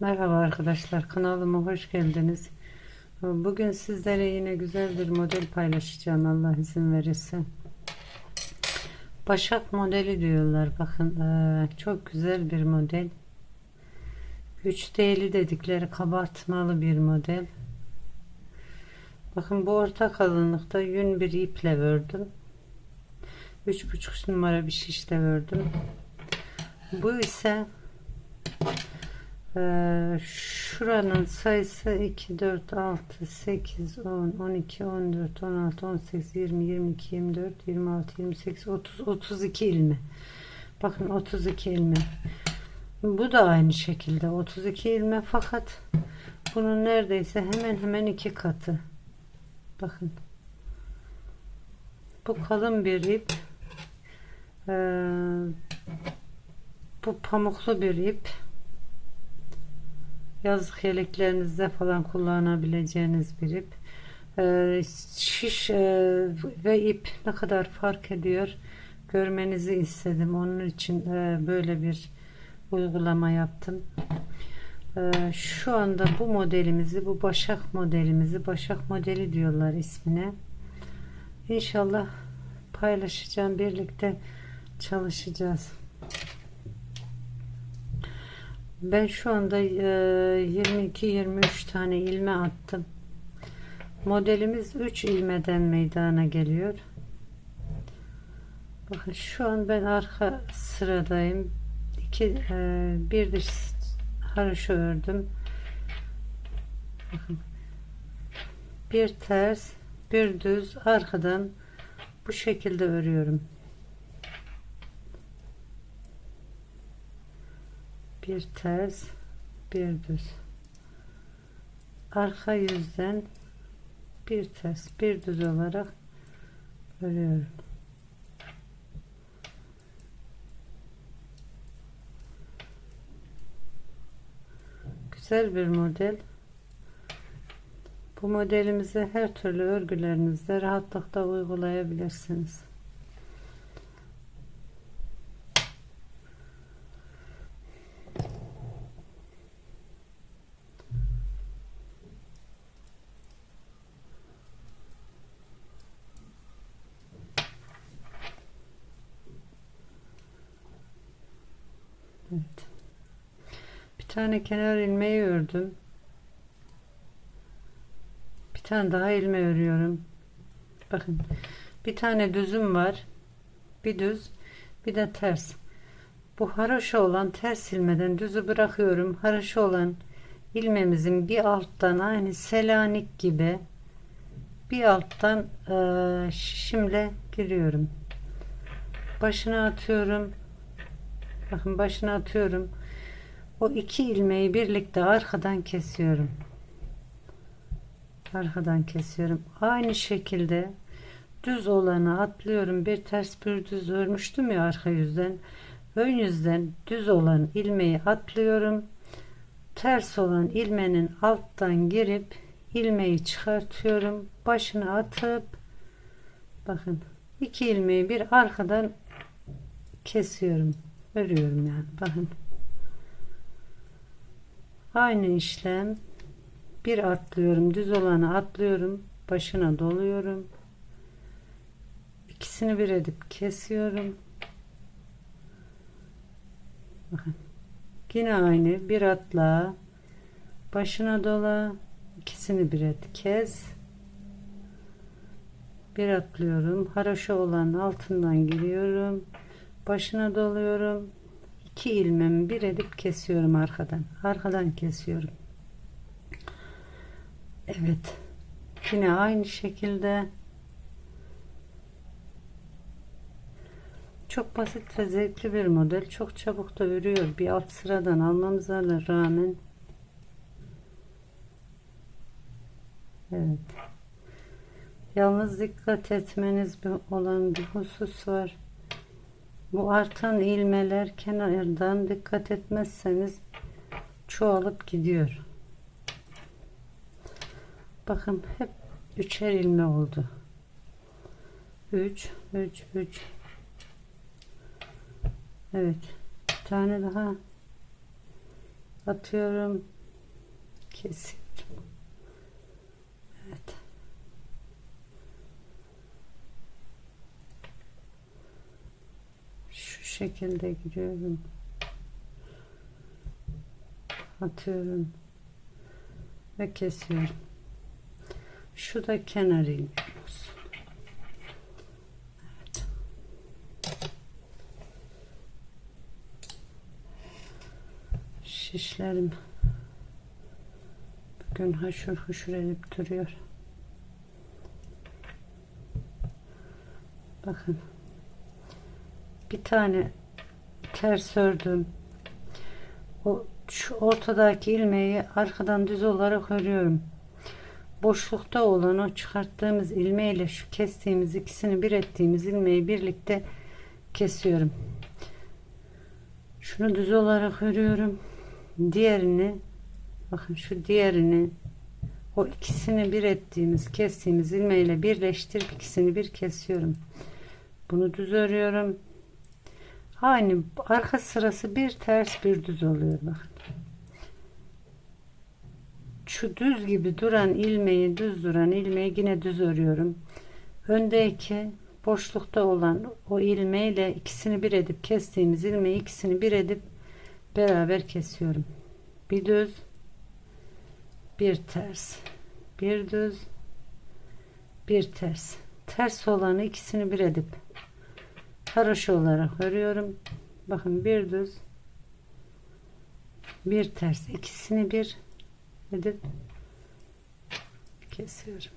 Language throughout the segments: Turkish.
Merhaba arkadaşlar kanalıma hoş geldiniz. Bugün sizlere yine güzel bir model paylaşacağım Allah izin verirse. Başak modeli diyorlar bakın eee, çok güzel bir model. 3D'li dedikleri kabartmalı bir model. Bakın bu orta kalınlıkta yün bir iple ördüm. 3,5 numara bir şişle ördüm. Bu ise ee, şuranın sayısı 2, 4, 6, 8, 10, 12, 14, 16, 18, 20, 22, 24, 26, 28, 30, 32 ilme. Bakın 32 ilme. Bu da aynı şekilde 32 ilme fakat bunun neredeyse hemen hemen iki katı. Bakın. Bu kalın bir ip. Ee, bu pamuklu bir ip yazlık yeleklerinizde falan kullanabileceğiniz bir ip. Ee, şiş e, ve ip ne kadar fark ediyor görmenizi istedim. Onun için e, böyle bir uygulama yaptım. Ee, şu anda bu modelimizi, bu Başak modelimizi, Başak modeli diyorlar ismine. İnşallah paylaşacağım. Birlikte çalışacağız. Ben şu anda 22-23 tane ilme attım. Modelimiz 3 ilmeden meydana geliyor. Bakın şu an ben arka sıradayım. İki, e, bir diş haroşa ördüm. Bakın. Bir ters, bir düz arkadan bu şekilde örüyorum. Bir ters bir düz. Arka yüzden bir ters bir düz olarak örüyorum. Güzel bir model. Bu modelimizi her türlü örgülerinizde rahatlıkla uygulayabilirsiniz Evet. Bir tane kenar ilmeği ördüm. Bir tane daha ilme örüyorum. Bakın. Bir tane düzüm var. Bir düz, bir de ters. Bu haroşa olan ters ilmeden düzü bırakıyorum. Haroşa olan ilmemizin bir alttan aynı selanik gibi bir alttan e, şişimle giriyorum. Başına atıyorum bakın başına atıyorum o iki ilmeği birlikte arkadan kesiyorum. Arkadan kesiyorum. Aynı şekilde düz olanı atlıyorum. Bir ters bir düz örmüştüm ya arka yüzden. Ön yüzden düz olan ilmeği atlıyorum. Ters olan ilmenin alttan girip ilmeği çıkartıyorum. Başına atıp bakın iki ilmeği bir arkadan kesiyorum. Örüyorum yani bakın aynı işlem. Bir atlıyorum düz olanı atlıyorum başına doluyorum. İkisini bir edip kesiyorum. Bakın. Yine aynı. Bir atla başına dola ikisini bir et kes. Bir atlıyorum haroşa olan altından giriyorum başına doluyorum iki ilmemi bir edip kesiyorum arkadan. Arkadan kesiyorum. Evet. Yine aynı şekilde. Çok basit ve zevkli bir model. Çok çabuk da örüyor. Bir alt sıradan almamıza rağmen. Evet. Yalnız dikkat etmeniz olan bir husus var bu artan ilmeler kenardan dikkat etmezseniz çoğalıp gidiyor. Bakın hep üçer ilme oldu. 3 3 3 Evet. Bir tane daha atıyorum kesiyorum evet şu şekilde giriyorum atıyorum ve kesiyorum. Şu da kenar ilmeğim olsun. Evet. şişlerim bugün haşır huşur edip duruyor. Bakın bir tane ters ördüm o şu ortadaki ilmeği arkadan düz olarak örüyorum. Boşlukta olan o çıkarttığımız ilmeğiyle şu kestiğimiz ikisini bir ettiğimiz ilmeği birlikte kesiyorum. Şunu düz olarak örüyorum. Diğerini bakın şu diğerini o ikisini bir ettiğimiz kestiğimiz ilmeğiyle birleştirip ikisini bir kesiyorum. Bunu düz örüyorum aynı arka sırası bir ters bir düz oluyor bakın şu düz gibi duran ilmeği düz duran ilmeği yine düz örüyorum. Öndeki boşlukta olan o ilmeğiyle ikisini bir edip kestiğimiz ilmeği ikisini bir edip beraber kesiyorum. Bir düz bir ters bir düz bir ters. Ters olanı ikisini bir edip haroşa olarak örüyorum. Bakın bir düz bir ters ikisini bir edip kesiyorum.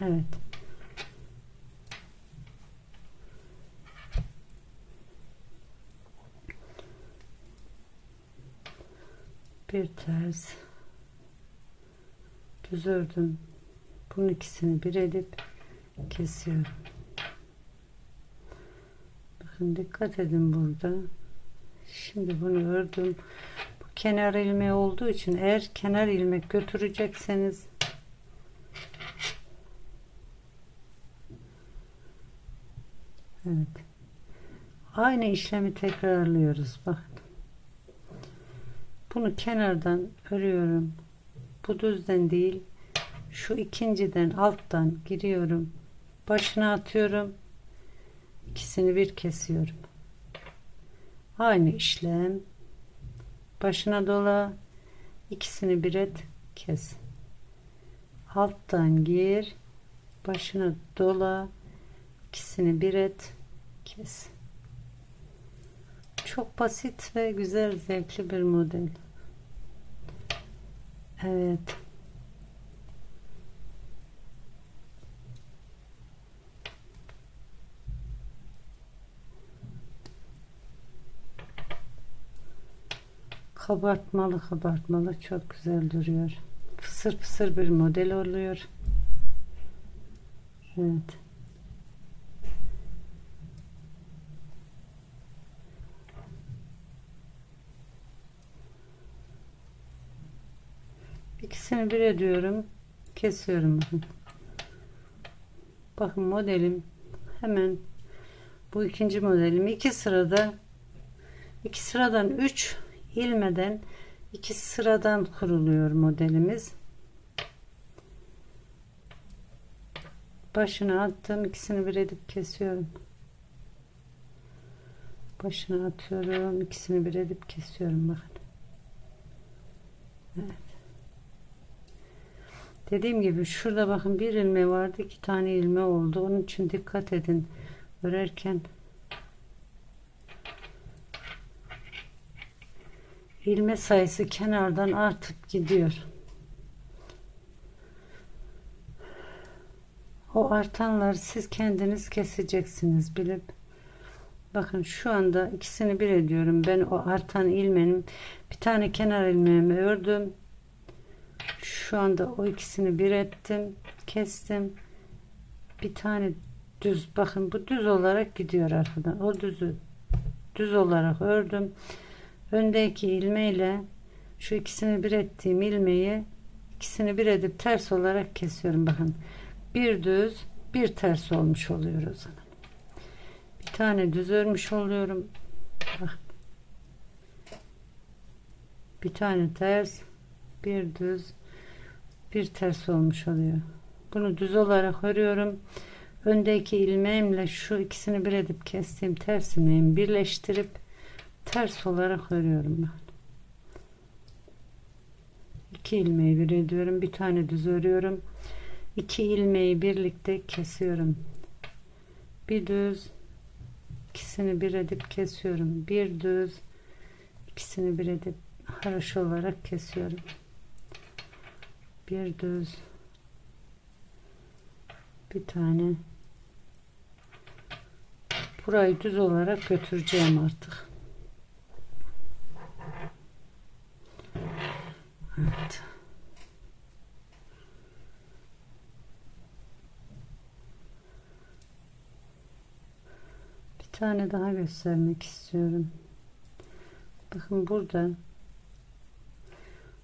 Evet. Bir ters düz ördüm. Bunun ikisini bir edip kesiyorum bakın dikkat edin burada şimdi bunu ördüm bu kenar ilmeği olduğu için eğer kenar ilmek götürecekseniz Evet. Aynı işlemi tekrarlıyoruz. Bakın. Bunu kenardan örüyorum. Bu düzden değil. Şu ikinciden alttan giriyorum. Başına atıyorum. İkisini bir kesiyorum. Aynı işlem. Başına dola. ikisini bir et. Kes. Alttan gir. Başına dola. ikisini bir et. Kes. Çok basit ve güzel zevkli bir model. Evet. Kabartmalı kabartmalı çok güzel duruyor. Fısır fısır bir model oluyor. Evet. İkisini bir ediyorum. Kesiyorum bakın. Bakın modelim hemen bu ikinci modelim iki sırada iki sıradan üç ilmeden iki sıradan kuruluyor modelimiz. Başına attım. ikisini bir edip kesiyorum. Başına atıyorum. ikisini bir edip kesiyorum. Bakın. Evet. Dediğim gibi şurada bakın bir ilme vardı. iki tane ilme oldu. Onun için dikkat edin. Örerken ilme sayısı kenardan artıp gidiyor. O artanları siz kendiniz keseceksiniz bilip. Bakın şu anda ikisini bir ediyorum. Ben o artan ilmenin bir tane kenar ilmeğimi ördüm. Şu anda o ikisini bir ettim. Kestim. Bir tane düz bakın bu düz olarak gidiyor arkadan. O düzü düz olarak ördüm. Öndeki ilmeğiyle şu ikisini bir ettiğim ilmeği ikisini bir edip ters olarak kesiyorum. Bakın bir düz bir ters olmuş oluyor o zaman. Bir tane düz örmüş oluyorum. Bak. bir tane ters bir düz bir ters olmuş oluyor bunu düz olarak örüyorum öndeki ilmeğimle şu ikisini bir edip kestiğim ters ilmeğimi birleştirip ters olarak örüyorum ben. İki ilmeği bir ediyorum bir tane düz örüyorum. İki ilmeği birlikte kesiyorum. Bir düz ikisini bir edip kesiyorum. Bir düz ikisini bir edip haroşa olarak kesiyorum. Bir düz bir tane. Burayı düz olarak götüreceğim artık evet. Bir tane daha göstermek istiyorum. Bakın burada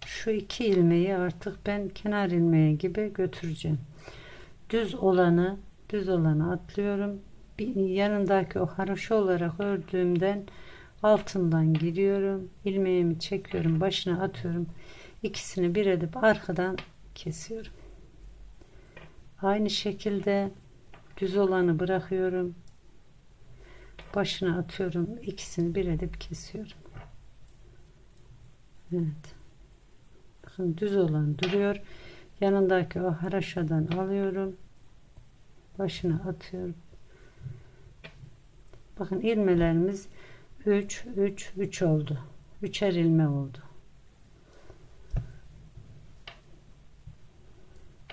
şu iki ilmeği artık ben kenar ilmeği gibi götüreceğim. Düz olanı düz olanı atlıyorum. Bir yanındaki o haroşa olarak ördüğümden altından giriyorum. İlmeğimi çekiyorum başına atıyorum ikisini bir edip arkadan kesiyorum. Aynı şekilde düz olanı bırakıyorum. Başına atıyorum. İkisini bir edip kesiyorum. Evet. Bakın düz olan duruyor. Yanındaki o haraşadan alıyorum. Başına atıyorum. Bakın ilmelerimiz 3 3 3 oldu. Üçer ilme oldu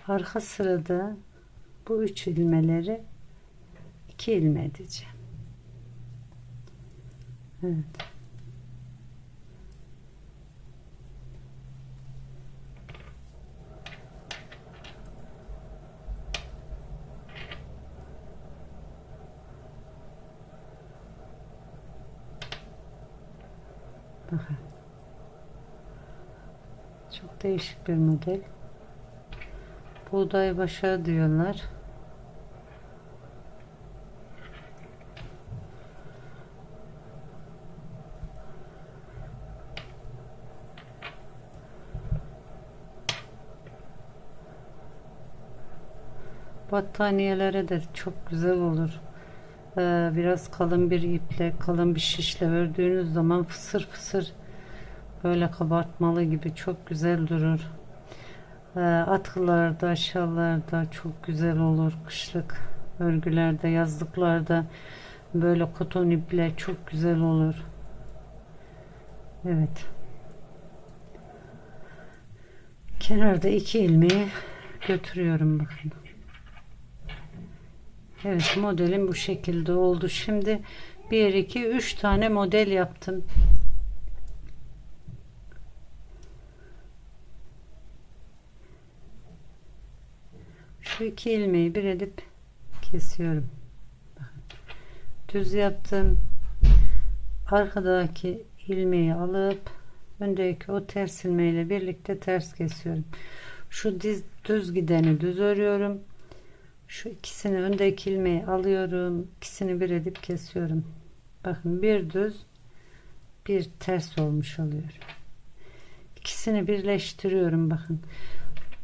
arka sırada bu üç ilmeleri iki ilme edeceğim evet Bakın. Çok değişik bir model. Buğday başağı diyorlar. Battaniyelere de çok güzel olur. Ee, biraz kalın bir iple, kalın bir şişle ördüğünüz zaman fısır fısır böyle kabartmalı gibi çok güzel durur. Ee, atkılarda, şallarda çok güzel olur. Kışlık örgülerde, yazlıklarda böyle koton iple çok güzel olur. Evet. Kenarda iki ilmeği götürüyorum bakın. Evet modelim bu şekilde oldu. Şimdi 1 2 3 tane model yaptım. Şu iki ilmeği bir edip kesiyorum. Düz yaptım. Arkadaki ilmeği alıp öndeki o ters ilmeğiyle birlikte ters kesiyorum. Şu diz, düz gideni düz örüyorum. Şu ikisini öndeki ilmeği alıyorum. İkisini bir edip kesiyorum. Bakın bir düz bir ters olmuş oluyor. İkisini birleştiriyorum bakın.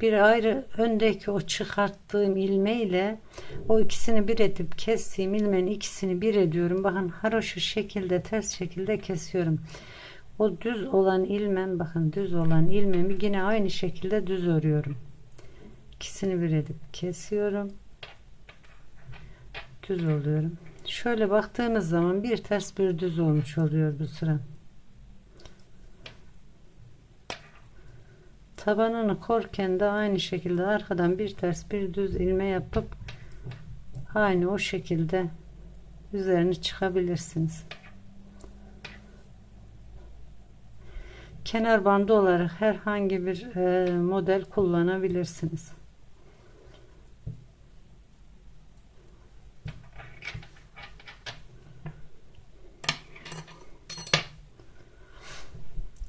Bir ayrı öndeki o çıkarttığım ilmeğiyle o ikisini bir edip kestiğim ilmeğin ikisini bir ediyorum. Bakın haroşa şekilde ters şekilde kesiyorum. O düz olan ilmem bakın düz olan ilmemi yine aynı şekilde düz örüyorum. İkisini bir edip kesiyorum düz oluyorum. Şöyle baktığımız zaman bir ters bir düz olmuş oluyor bu sıra. Tabanını korken de aynı şekilde arkadan bir ters bir düz ilme yapıp aynı o şekilde üzerini çıkabilirsiniz. Kenar bandı olarak herhangi bir e, model kullanabilirsiniz.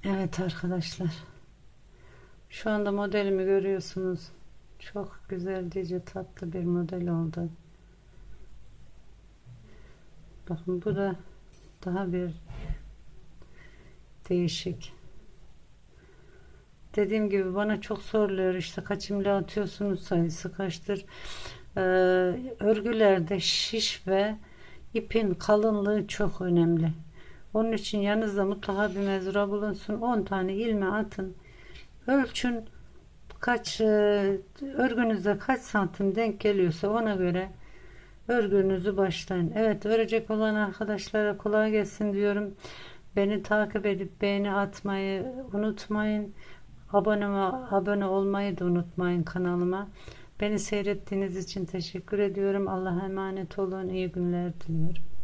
Evet arkadaşlar. Şu anda modelimi görüyorsunuz. Çok güzel dice tatlı bir model oldu. Bakın bu da daha bir değişik. dediğim gibi bana çok soruluyor işte kaç imla atıyorsunuz sayısı kaçtır. Ee, örgülerde şiş ve ipin kalınlığı çok önemli. Onun için yanınızda mutlaka bir mezura bulunsun. 10 tane ilme atın. Ölçün kaç e, örgünüzde kaç santim denk geliyorsa ona göre örgünüzü başlayın. Evet örecek olan arkadaşlara kolay gelsin diyorum. Beni takip edip beğeni atmayı unutmayın. Abone, abone olmayı da unutmayın kanalıma. Beni seyrettiğiniz için teşekkür ediyorum. Allah'a emanet olun. İyi günler diliyorum.